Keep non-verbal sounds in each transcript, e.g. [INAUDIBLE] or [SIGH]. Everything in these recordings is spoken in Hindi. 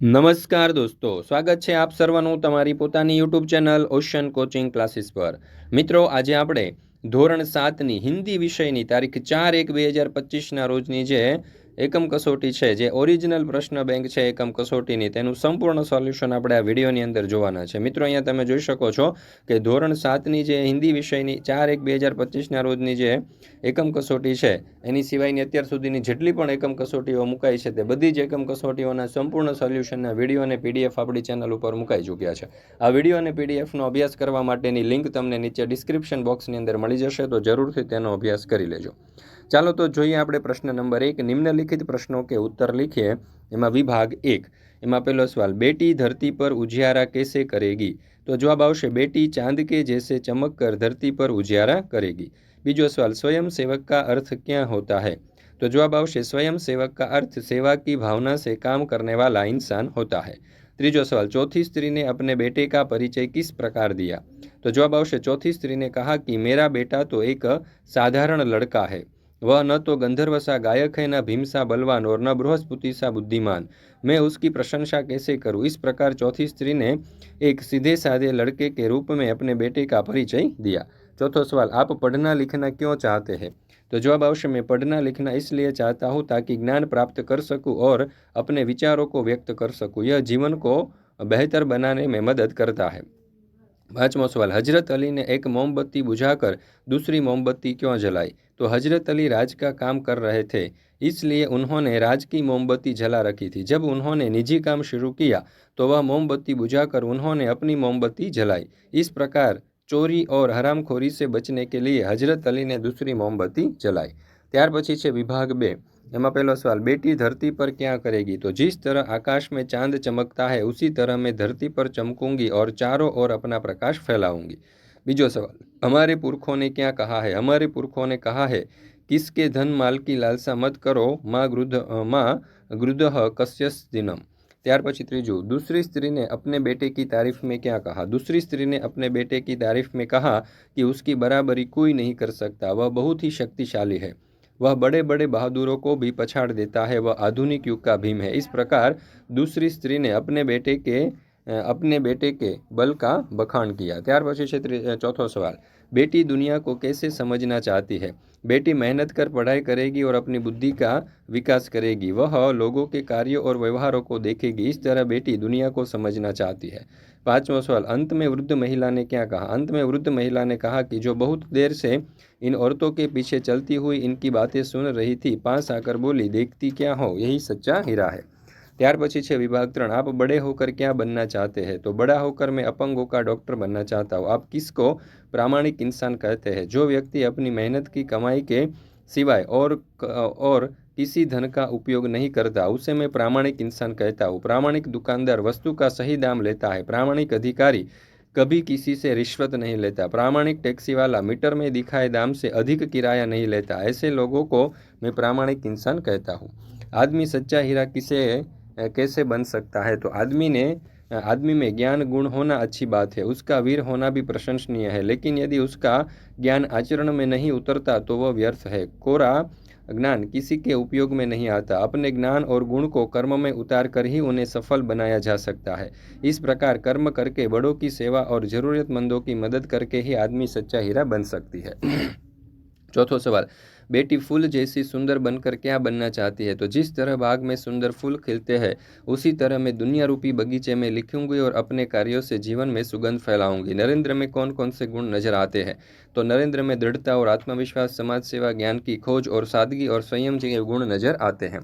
નમસ્કાર દોસ્તો, સ્વાગત છે આપ સર્વનું તમારી પોતાની YouTube channel ocean coaching classes પર. મિત્રો, આજે આપણે ધોરણ સાતની હિન્દી વિષયની તારીખ ચાર એક બે હજાર પચીસના રોજની જે એકમ કસોટી છે, જે ઓરિજિનલ પ્રશ્ન બેંક છે, એકમ કસોટીની. તેનું સંપૂર્ણ સોલ્યુશન આપણે આ વિડીયોની અંદર જોવાના છે. મિત્રો, અહીંયા તમે જોઈ શકો છો કે ધોરણ સાતની જે હિન્દી વિષયની ચાર એક બે હજાર પચીસના રોજની જે એકમ કસોટી છે, એની સિવાયની અત્યાર સુધીની જેટલી પણ એકમ કસોટીઓ મુકાઈ છે, તે બધી જ એકમ કસોટીઓના સંપૂર્ણ સોલ્યુશનના વીડિયો અને પીડીએફ આપણી ચેનલ ઉપર મુકાઈ ચૂક્યા છે. આ વીડિયો અને પીડીએફનો અભ્યાસ કરવા માટેની લિંક તમને નીચે ડિસ્ક્રિપ્શન બોક્સની અંદર મળી જશે, તો જરૂરથી તેનો અભ્યાસ કરી લેજો. ચાલો તો જોઈએ આપણે પ્રશ્ન નંબર એક, નિમ્નલિખિત પ્રશ્નો કે ઉત્તર લીખીએ એમાં વિભાગ એક એમાં પહેલો સવાલ બેટી ધરતી પર ઉજિયારા कैसे करेगी તો જવાબ આવશે બેટી ચાંદ કે जैसे चमक कर धरती पर उजियारा करेगी બીજો સવાલ स्वयं सेवक का अर्थ क्या होता है तो जवाब आवश्य स्वयं सेवक का अर्थ सेवा की भावना से काम करने वाला इंसान होता है ત્રીજો सवाल चौथी स्त्री ने अपने बेटे का परिचय किस प्रकार दिया तो जवाब आवश्य चौथी स्त्री ने कहा कि मेरा बेटा तो एक साधारण लड़का है वह न तो गंधर्व सा गायक है, न भीम सा बलवान और न बृहस्पति सा बुद्धिमान। मैं उसकी प्रशंसा कैसे करूँ? इस प्रकार चौथी स्त्री ने एक सीधे साधे लड़के के रूप में अपने बेटे का परिचय दिया। चौथो सवाल, आप पढ़ना लिखना क्यों चाहते हैं? तो जवाब अवश्य, मैं पढ़ना लिखना इसलिए चाहता हूँ ताकि ज्ञान प्राप्त कर सकूँ और अपने विचारों को व्यक्त कर सकूँ। यह जीवन को बेहतर बनाने में मदद करता है। पाँचवा सवाल, हज़रत अली ने एक मोमबत्ती बुझाकर दूसरी मोमबत्ती क्यों जलाई? तो हजरत अली राज का काम कर रहे थे इसलिए उन्होंने राज की मोमबत्ती जला रखी थी जब उन्होंने निजी काम शुरू किया तो वह मोमबत्ती बुझाकर उन्होंने अपनी मोमबत्ती जलाई इस प्रकार चोरी और हरामखोरी से बचने के लिए हजरत अली ने दूसरी मोमबत्ती जलाई ત્યાર પછી છે વિભાગ બે એમાં પહેલો સવાલ બેટી ધરતી પર ક્યાં करेगी तो जिस तरह आकाश में चांद चमकता है उसी तरह मैं धरती पर चमकूंगी और चारों ओर अपना प्रकाश फैलाऊंगी बीजो सवाल हमारे पुरखों ने क्या कहा है हमारे पुरखों ने कहा है किसके धन माल की लालसा मत करो माँ गृद माँ गृद कश्यस दिनम ત્યાર પછી ત્રીજું दूसरी स्त्री ने अपने बेटे की तारीफ में क्या कहा दूसरी स्त्री ने अपने बेटे की तारीफ में कहा कि उसकी बराबरी कोई नहीं कर सकता वह बहुत ही शक्तिशाली है वह बड़े बड़े बहादुरों को भी पछाड़ देता है वह आधुनिक युग का भीम है इस प्रकार दूसरी स्त्री ने अपने बेटे के अपने बेटे के बल का बखान किया ત્યાર પછી છે ચોથો સવાલ बेटी दुनिया को कैसे समझना चाहती है बेटी मेहनत कर पढ़ाई करेगी और अपनी बुद्धि का विकास करेगी वह लोगों के कार्यों और व्यवहारों को देखेगी इस तरह बेटी दुनिया को समझना चाहती है पांचवा सवाल अंत में वृद्ध महिला ने क्या कहा अंत में वृद्ध महिला ने कहा कि जो बहुत देर से इन औरतों के पीछे चलती हुई इनकी बातें सुन रही थी पास आकर बोली देखती क्या हो यही सच्चा हीरा है ત્યાર પછી છે विभाग ત્રણ आप बड़े होकर क्या बनना चाहते हैं तो बड़ा होकर मैं अपंगों का डॉक्टर बनना चाहता हूँ आप किसको प्रामाणिक इंसान कहते हैं जो व्यक्ति अपनी मेहनत की कमाई के सिवाय और और किसी धन का उपयोग नहीं करता उसे मैं प्रामाणिक इंसान कहता हूँ प्रामाणिक दुकानदार वस्तु का सही दाम लेता है प्रामाणिक अधिकारी कभी किसी से रिश्वत नहीं लेता प्रामाणिक टैक्सी वाला मीटर में दिखाए दाम से अधिक किराया नहीं लेता ऐसे लोगों को मैं प्रामाणिक इंसान कहता हूँ आदमी सच्चा हीरा किसे कैसे बन सकता है? तो आदमी ने आदमी में ज्ञान गुण होना अच्छी बात है, उसका वीर होना भी प्रशंसनीय है, लेकिन यदि उसका ज्ञान आचरण में नहीं उतरता तो वह व्यर्थ है। कोरा ज्ञान किसी के उपयोग में नहीं आता। अपने ज्ञान और गुण को कर्म में उतार कर ही उन्हें सफल बनाया जा सकता है। इस प्रकार कर्म करके बड़ों की सेवा और ज़रूरतमंदों की मदद करके ही आदमी सच्चा हीरा बन सकती है। [CLEARS THROAT] चौथो सवाल बेटी फूल जैसी सुंदर बनकर क्या बनना चाहती है? तो जिस तरह बाग में सुंदर फूल खिलते हैं, उसी तरह मैं दुनिया रूपी बगीचे में लिखूँगी और अपने कार्यों से जीवन में सुगंध फैलाऊँगी। नरेंद्र में कौन कौन से गुण नज़र आते हैं? तो नरेंद्र में दृढ़ता और आत्मविश्वास, समाज सेवा, ज्ञान की खोज और सादगी और संयम के गुण नज़र आते हैं।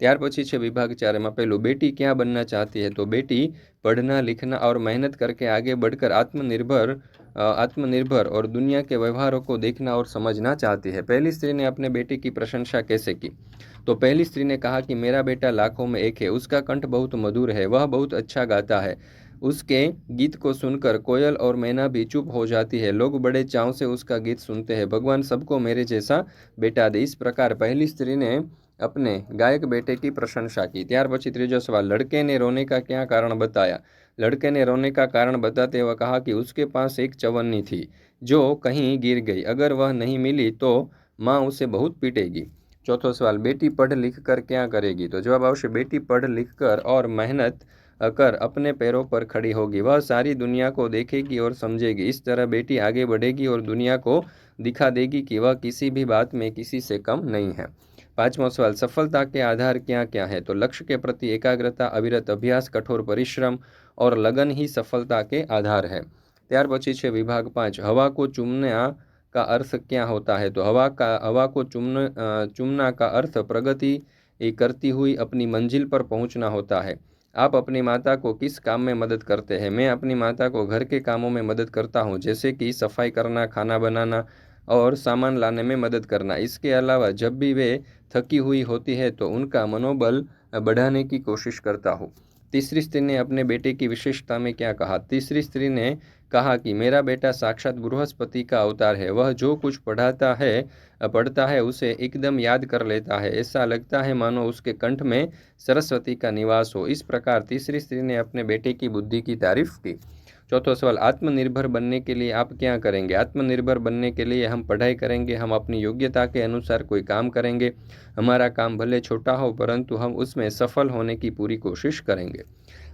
ત્યાર પછી છે વિભાગ ચારમાં પહેલું बेटी क्या बनना चाहती है तो बेटी पढ़ना लिखना और मेहनत करके आगे बढ़कर आत्मनिर्भर आत्मनिर्भर और दुनिया के व्यवहारों को देखना और समझना चाहती है पहली स्त्री ने अपने बेटे की प्रशंसा कैसे की तो पहली स्त्री ने कहा कि मेरा बेटा लाखों में एक है उसका कंठ बहुत मधुर है वह बहुत अच्छा गाता है उसके गीत को सुनकर कोयल और मैना भी चुप हो जाती है लोग बड़े चाव से उसका गीत सुनते हैं भगवान सबको मेरे जैसा बेटा दे इस प्रकार पहली स्त्री ने अपने गायक बेटे की प्रशंसा की ત્યાર પછી ત્રીજો सवाल लड़के ने रोने का क्या कारण बताया लड़के ने रोने का कारण बताते हुए कहा कि उसके पास एक चवन्नी थी जो कहीं गिर गई अगर वह नहीं मिली तो माँ उसे बहुत पीटेगी चौथो सवाल बेटी पढ़ लिख कर क्या करेगी तो जवाब आवश्य बेटी पढ़ लिख कर और मेहनत कर अपने पैरों पर खड़ी होगी वह सारी दुनिया को देखेगी और समझेगी इस तरह बेटी आगे बढ़ेगी और दुनिया को दिखा देगी कि वह किसी भी बात में किसी से कम नहीं है पांचवा सवाल सफलता के आधार क्या क्या है तो लक्ष्य के प्रति एकाग्रता अविरत अभ्यास कठोर परिश्रम और लगन ही सफलता के आधार है ત્યાર પછી છે વિભાગ પાંચ હવા को चुमना का अर्थ क्या होता है तो हवा का हवा को चुमना चुमना का अर्थ प्रगति करती हुई अपनी मंजिल पर पहुंचना होता है आप अपनी माता को किस काम में मदद करते हैं मैं अपनी माता को घर के कामों में मदद करता हूँ जैसे कि सफाई करना खाना बनाना और सामान लाने में मदद करना। इसके अलावा, जब भी वे थकी हुई होती है तो उनका मनोबल बढ़ाने की कोशिश करता हूँ। तीसरी स्त्री ने अपने बेटे की विशेषता में क्या कहा? तीसरी स्त्री ने कहा कि, मेरा बेटा साक्षात बृहस्पति का अवतार है। वह जो कुछ पढ़ाता है, पढ़ता है, उसे एकदम याद कर लेता है। ऐसा लगता है, मानो उसके कंठ में सरस्वती का निवास हो। इस प्रकार तीसरी स्त्री ने अपने बेटे की बुद्धि की तारीफ़ की। चौथा सवाल, आत्मनिर्भर बनने के लिए आप क्या करेंगे? आत्मनिर्भर बनने के लिए हम पढ़ाई करेंगे, हम अपनी योग्यता के अनुसार कोई काम करेंगे, हमारा काम भले छोटा हो, परंतु हम उसमें सफल होने की पूरी कोशिश करेंगे।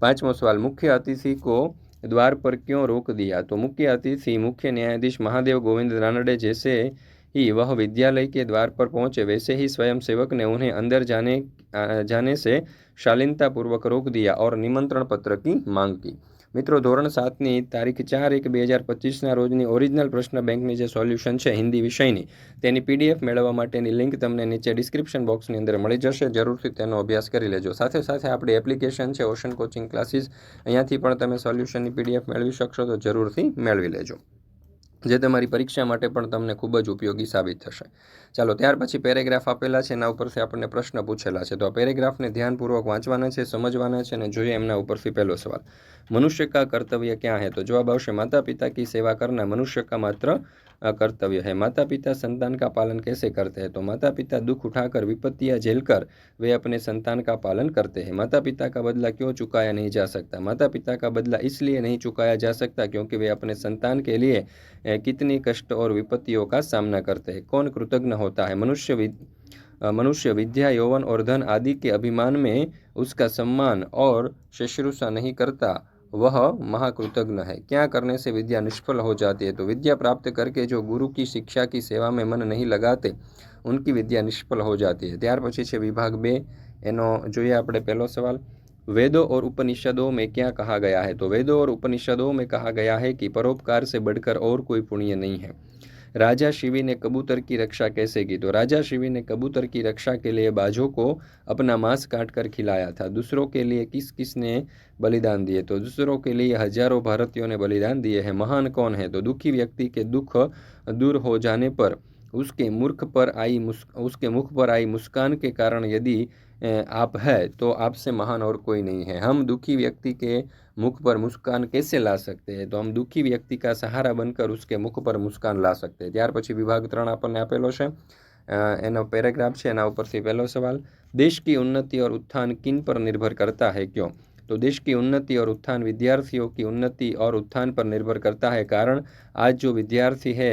पाँचवा सवाल, मुख्य अतिथि को द्वार पर क्यों रोक दिया? तो मुख्य अतिथि, मुख्य न्यायाधीश महादेव गोविंद रानडे जैसे ही वह विद्यालय के द्वार पर पहुँचे, वैसे ही स्वयं सेवक ने उन्हें अंदर जाने जाने से शालीनतापूर्वक रोक दिया और निमंत्रण पत्र की मांग की। મિત્રો, ધોરણ સાતની તારીખ ચાર એક બે હજાર પચીસના રોજની ઓરિજિનલ પ્રશ્ન બેંકની જે સોલ્યુશન છે હિન્દી વિષયની, તેની પીડીએફ મેળવવા માટેની લિંક તમને નીચે ડિસ્ક્રિપ્શન બોક્સની અંદર મળી જશે. જરૂરથી તેનો અભ્યાસ કરી લેજો. સાથે સાથે આપણી એપ્લિકેશન છે ઓશન કોચિંગ ક્લાસીસ. અહીંયાથી પણ તમે સોલ્યુશનની પીડીએફ મેળવી શકશો તો જરૂરથી મેળવી લેજો, જે તમારી પરીક્ષા માટે પણ તમને ખૂબ જ ઉપયોગી સાબિત થશે. ચાલો, ત્યાર પછી પેરેગ્રાફ આપેલા છે, એના ઉપરથી આપણને પ્રશ્ન પૂછેલા છે. તો આ પેરેગ્રાફને ધ્યાનપૂર્વક વાંચવાના છે, સમજવાના છે અને જોઈએ એમના ઉપરથી પહેલો સવાલ. मनुष्य का कर्तव्य क्या है? तो जवाब आवश्य माता पिता की सेवा करना मनुष्य का मात्र कर्तव्य है। माता पिता संतान का पालन कैसे करते हैं? तो माता पिता दुख उठाकर विपत्तियाँ झेलकर वे अपने संतान का पालन करते हैं। माता पिता का बदला क्यों चुकाया नहीं जा सकता? माता पिता का बदला इसलिए नहीं चुकाया जा सकता क्योंकि वे अपने संतान के लिए कितनी कष्ट और विपत्तियों का सामना करते हैं। कौन कृतज्ञ होता है? मनुष्य मनुष्य विद्या, यौवन और धन आदि के अभिमान में उसका सम्मान और शुश्रूषा नहीं करता। वह महाकृतज्ञ है क्या करने से विद्या निष्फल हो जाती है तो विद्या प्राप्त करके जो गुरु की शिक्षा की सेवा में मन नहीं लगाते उनकी विद्या निष्फल हो जाती है ત્યાર પછી છે વિભાગ બે એનો જોઈએ આપણે પહેલો સવાલ वेदों और उपनिषदों में क्या कहा गया है तो वेदों और उपनिषदों में कहा गया है कि परोपकार से बढ़कर और कोई पुण्य नहीं है राजा शिवी ने कबूतर की रक्षा कैसे की? तो राजा शिवी ने कबूतर की रक्षा के लिए बाजों को अपना मांस काट कर खिलाया था। दूसरों के लिए किस किस ने बलिदान दिए? तो दूसरों के लिए हज़ारों भारतीयों ने बलिदान दिए हैं। महान कौन है? तो दुखी व्यक्ति के दुख दूर हो जाने पर उसके मूर्ख पर आई उसके मुख पर आई मुस्कान के कारण यदि आप है तो आपसे महान और कोई नहीं है। हम दुखी व्यक्ति के मुख पर मुस्कान कैसे ला सकते हैं तो हम दुखी व्यक्ति का सहारा बनकर उसके मुख पर मुस्कान ला सकते हैं ત્યાર પછી વિભાગ ત્રણ આપણને આપેલો છે એનો પેરેગ્રાફ છે એના ઉપરથી પહેલો સવાલ देश की उन्नति और उत्थान किन पर निर्भर करता है क्यों तो देश की उन्नति और उत्थान विद्यार्थियों की उन्नति और उत्थान पर निर्भर करता है कारण आज जो विद्यार्थी है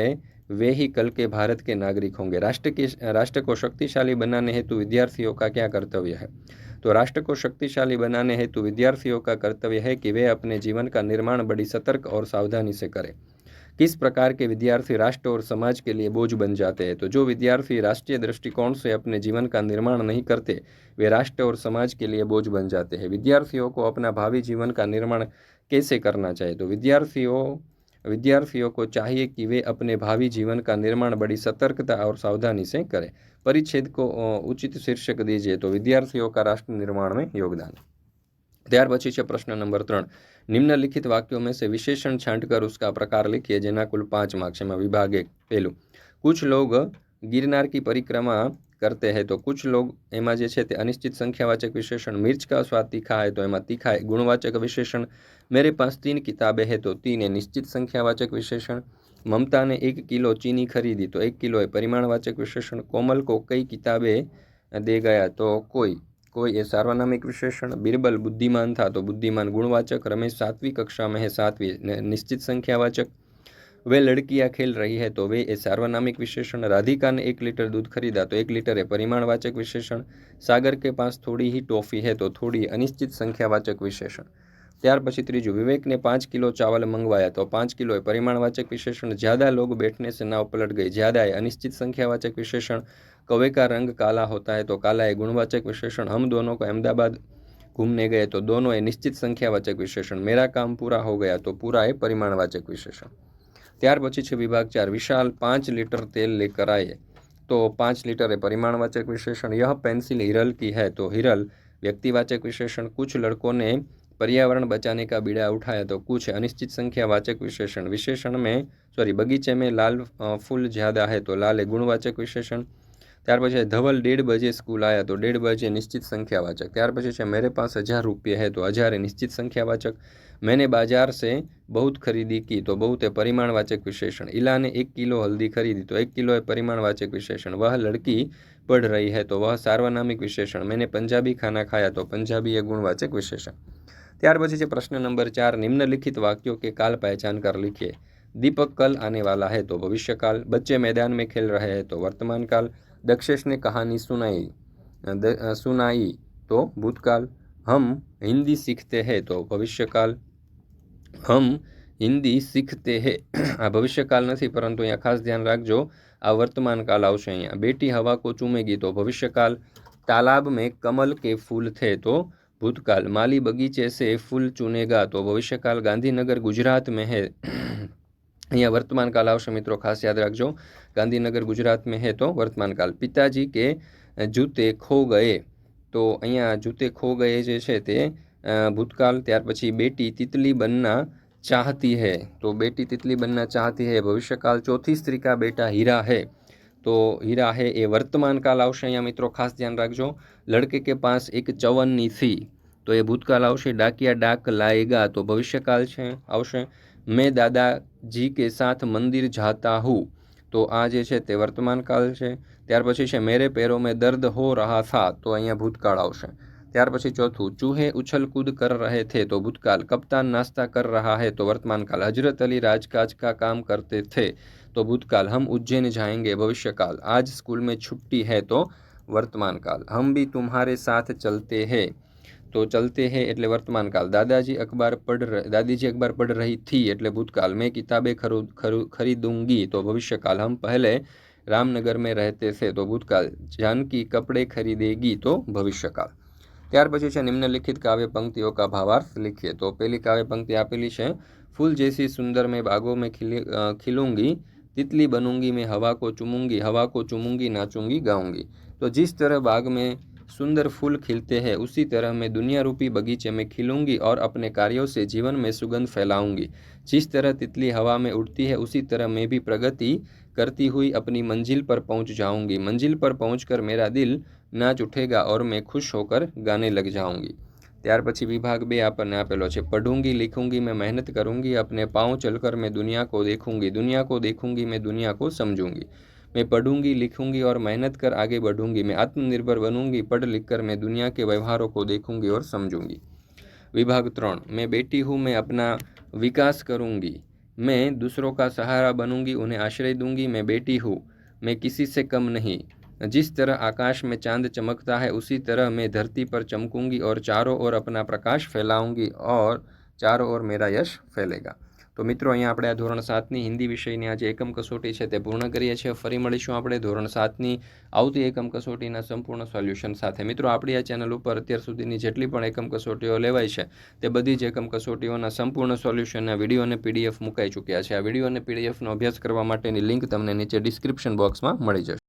वे ही कल के भारत के नागरिक होंगे राष्ट्र के राष्ट्र को शक्तिशाली बनाने हेतु विद्यार्थियों का क्या कर्तव्य है तो राष्ट्र को शक्तिशाली बनाने हेतु विद्यार्थियों का कर्तव्य है कि वे अपने जीवन का निर्माण बड़ी सतर्क और सावधानी से करें। किस प्रकार के विद्यार्थी राष्ट्र और समाज के लिए बोझ बन जाते हैं? तो जो विद्यार्थी राष्ट्रीय दृष्टिकोण से अपने जीवन का निर्माण नहीं करते, वे राष्ट्र और समाज के लिए बोझ बन जाते हैं। विद्यार्थियों को अपना भावी जीवन का निर्माण कैसे करना चाहिए? तो विद्यार्थियों विद्यार्थियों को चाहिए कि वे अपने भावी जीवन का निर्माण बड़ी सतर्कता और सावधानी से करें। પરિચ્છેદ को उचित शीर्षक दीजिए तो विद्यार्थियों का राष्ट्र निर्माण में ત્યાર પછી છે પ્રશ્ન નંબર ત્રણ. નિમ્નલિખિત વાક્યો મેં સે વિશેષણ છાંટકર ઉસકા પ્રકાર લખીએ, જેના કુલ પાંચ માર્ક્સ એમાં વિભાગ એક પહેલું કુછ લોગ ગિરનાર કી પરિક્રમા કરતે હે, તો કુછ લોગ એમાં જે છે તે અનિશ્ચિત સંખ્યાવાચક વિશેષણ મિર્ચ કા સ્વાદ તીખા હૈ, તો એમાં તીખા ગુણવાચક વિશેષણ. મેરે પાસ તીન કિતાબે હે, તો તીને નિશ્ચિત સંખ્યાવાચક વિશેષણ. મમતાને એક કિલો ચીની ખરીદી. તો એક કિલોએ પરિમાણવાચક વિશેષણ કોમલ કો કઈ કિતાબે દે ગયા તો કોઈ. કોઈ એ સાર્વનામિક વિશેષણ. બિરબલ બુદ્ધિમાન થા. તો બુદ્ધિમાન ગુણવાચક. રમેશ સાત્વી કક્ષા મેં સાત્વી. નિશ્ચિત સંખ્યાવાચક. વે લડકીયા ખેલ રહી હૈ. તો વે એ સાર્વનામિક વિશેષણ. રાધિકાને એક લીટર દૂધ ખરીદા. તો એક લીટર એ પરિમાણવાચક વિશેષણ. સાગર કે પાસ થોડી હી ટોફી હૈ. તો થોડી અનિશ્ચિત સંખ્યાવાચક વિશેષણ. ત્યાર પછી ત્રીજું, વિવેકને પાંચ કિલો ચાવલ મંગવાયા તો પાંચ કિલોએ પરિમાણવાચક વિશેષણ જ્યાદા લોગ બેઠને સે ના પલટ ગઈ જ્યાદાએ અનિશ્ચિત સંખ્યાવાચક વિશેષણ, કવેકા રંગ કાલા હોતા હે તો કાલાએ ગુણવાચક વિશેષણ, હમ દોનો કો અમદાવાદ ઘૂમને ગયે તો દોનોએ નિશ્ચિત સંખ્યાવાચક વિશેષણ, મેરા કામ પૂરા હો ગયા તો પૂરા એ પરિમાણવાચક વિશેષણ. ત્યાર પછી છે વિભાગ ચાર, વિશાલ પાંચ લીટર તેલ લેકર આયે તો પાંચ લીટર એ પરિમાણવાચક વિશેષણ, યહ પેન્સિલ હિરલ કી હૈ તો હિરલ વ્યક્તિવાચક વિશેષણ, કુછ લડકોને पर्यावरण बचाने का बीड़ा उठाया तो कुछ है अनिश्चित संख्या वाचक विशेषण विशेषण में सॉरी बगीचे में लाल अ, फूल ज़्यादा है तो लाल है गुणवाचक विशेषण ત્યાર પછી ધવલ डेढ़ बजे स्कूल आया तो डेढ़ बजे निश्चित संख्यावाचक ત્યાર પછી છે मेरे पास हज़ार रुपये है तो हज़ार है निश्चित संख्यावाचक मैंने बाजार से बहुत खरीदी की तो बहुत है परिमाणवाचक विशेषण इला ने एक किलो हल्दी खरीदी तो एक किलो है परिमाणवाचक विशेषण वह लड़की पढ़ रही है तो वह सार्वनामिक विशेषण मैंने पंजाबी खाना खाया तो पंजाबी है गुणवाचक विशेषण ત્યાર પછી છે પ્રશ્ન નંબર ચાર निम्नलिखित वाक्यों के काल पहचान कर लिखिए दीपक कल आने वाला है तो भविष्यकाल बच्चे मैदान में खेल रहे हैं तो वर्तमान काल दक्षेश ने कहानी सुनाई द- अ, सुनाई तो भूतकाल हम हिंदी सीखते हैं तो भविष्यकाल हम હિન્દી શીખતે હે આ ભવિષ્યકાલ નથી પરંતુ અહીંયા ખાસ ધ્યાન રાખજો આ વર્તમાન કાલ આવશે અહીંયા બેટી હવા કો ચૂમેગી તો ભવિષ્યકાલ तालाब में कमल के फूल थे तो भूतकाल माली बगीचे से फूल चुनेगा तो भविष्यकाल गांधीनगर गुजरात में है અહીંયા વર્તમાન કાલ આવશે મિત્રો ખાસ યાદ રાખજો ગાંધીનગર ગુજરાત में है तो વર્તમાન કાલ પિતાજી કે જૂતે ખો ગયે તો અહીંયા જૂતે ખો ગયે જે છે તે અ, ભૂતકાળ ત્યાર પછી બેટી तितली बनना चाहती है तो बेटी तितली बनना चाहती है भविष्यकाल चौथी स्त्री का बेटा हीरा है તો હીરા હે એ વર્તમાન કાલ આવશે, અહીંયા મિત્રો ખાસ ધ્યાન રાખજો. લડકે કે પાસ એક ચવનની સી, તો એ ભૂતકાલ આવશે, ડાકિયા ડાક લાએગા તો ભવિષ્યકાલ છે, આવશે. મેં દાદાજી કે સાથ મંદિર જાતા હું, તો આ જે છે તે વર્તમાન કાલ છે. ત્યાર પછી છે, મેરે પેરો મેં દર્દ હો રહા થા, તો અહીંયા ભૂતકાળ આવશે. ત્યાર પછી ચોથું ચૂહે ઉછલકૂદ કર રહે થે તો ભૂતકાલ કપ્તાન નાસ્તા કર રહા હે તો વર્તમાનકાલ હજરત અલી राजकाज का काम करते थे तो भूतकाल हम उज्जैन जाएँगे भविष्यकाल आज स्कूल में छुट्टी है तो वर्तमानकाल हम भी तुम्हारे साथ चलते हैं તો ચલતે હે એટલે વર્તમાનકાલ દાદાજી અખબાર પઢ દાદીજી અખબાર પઢ રહી થી એટલે ભૂતકાલ મેં કિતાબે ખરીદૂંગી તો ભવિષ્યકાલ હમ પહેલે રામનગર મેં રહેતે સે તો ભૂતકાલ જાનકી કપડે ખરીદેગી તો ભવિષ્યકાલ ત્યાર પછી છે નિમ્નલિખિત કાવ્ય પંક્તિઓ કા ભાવાર્થ लिखिए तो पहली काव्य पंक्ति આપેલી છે फूल जैसी सुंदर मैं बागों में खिली अ, खिलूंगी तितली बनूंगी मैं हवा को चूमूंगी हवा को चूमूंगी नाचूंगी गाऊंगी तो जिस तरह बाग में सुंदर फूल खिलते हैं उसी तरह मैं दुनिया रूपी बगीचे में खिलूंगी और अपने कार्यों से जीवन में सुगंध फैलाऊंगी जिस तरह तितली हवा में उड़ती है उसी तरह मैं भी प्रगति करती हुई अपनी मंजिल पर पहुंच जाऊंगी मंजिल पर पहुंचकर मेरा दिल नाच उठेगा और मैं खुश होकर गाने लग जाऊंगी ત્યાર પછી વિભાગ બે આપણને આપેલો છે पढ़ूंगी लिखूंगी मैं मेहनत करूंगी अपने पाँव चलकर मैं दुनिया को देखूंगी दुनिया को देखूंगी मैं दुनिया को समझूंगी मैं पढ़ूंगी लिखूंगी और मेहनत कर आगे बढ़ूंगी मैं आत्मनिर्भर बनूंगी पढ़ लिख कर मैं दुनिया के व्यवहारों को देखूंगी और समझूंगी विभाग त्रण मैं बेटी हूँ मैं अपना विकास करूंगी मैं दूसरों का सहारा बनूंगी उन्हें आश्रय दूंगी मैं बेटी हूँ मैं किसी से कम नहीं जिस तरह आकाश में चांद चमकता है उसी तरह मैं धरती पर चमकूंगी और चारों ओर अपना प्रकाश फैलाऊंगी और ચારો ઓર મેરા યશ ફેલેગા તો મિત્રો અહીંયા આપણે આ ધોરણ સાતની હિન્દી વિષયની આ જે એકમ કસોટી છે તે પૂર્ણ કરીએ છીએ ફરી મળીશું આપણે ધોરણ સાતની આવતી એકમ કસોટીના સંપૂર્ણ સોલ્યુશન સાથે મિત્રો આપણી આ ચેનલ ઉપર અત્યાર સુધીની જેટલી પણ એકમ કસોટીઓ લેવાય છે તે બધી જ એકમ કસોટીઓના સંપૂર્ણ સોલ્યુશનના વિડીયો અને પીડીએફ મુકાઈ ચૂક્યા છે આ વિડીયો અને પીડીએફનો અભ્યાસ કરવા માટેની લિંક તમને નીચે ડિસ્ક્રિપ્શન બોક્સમાં મળી જશે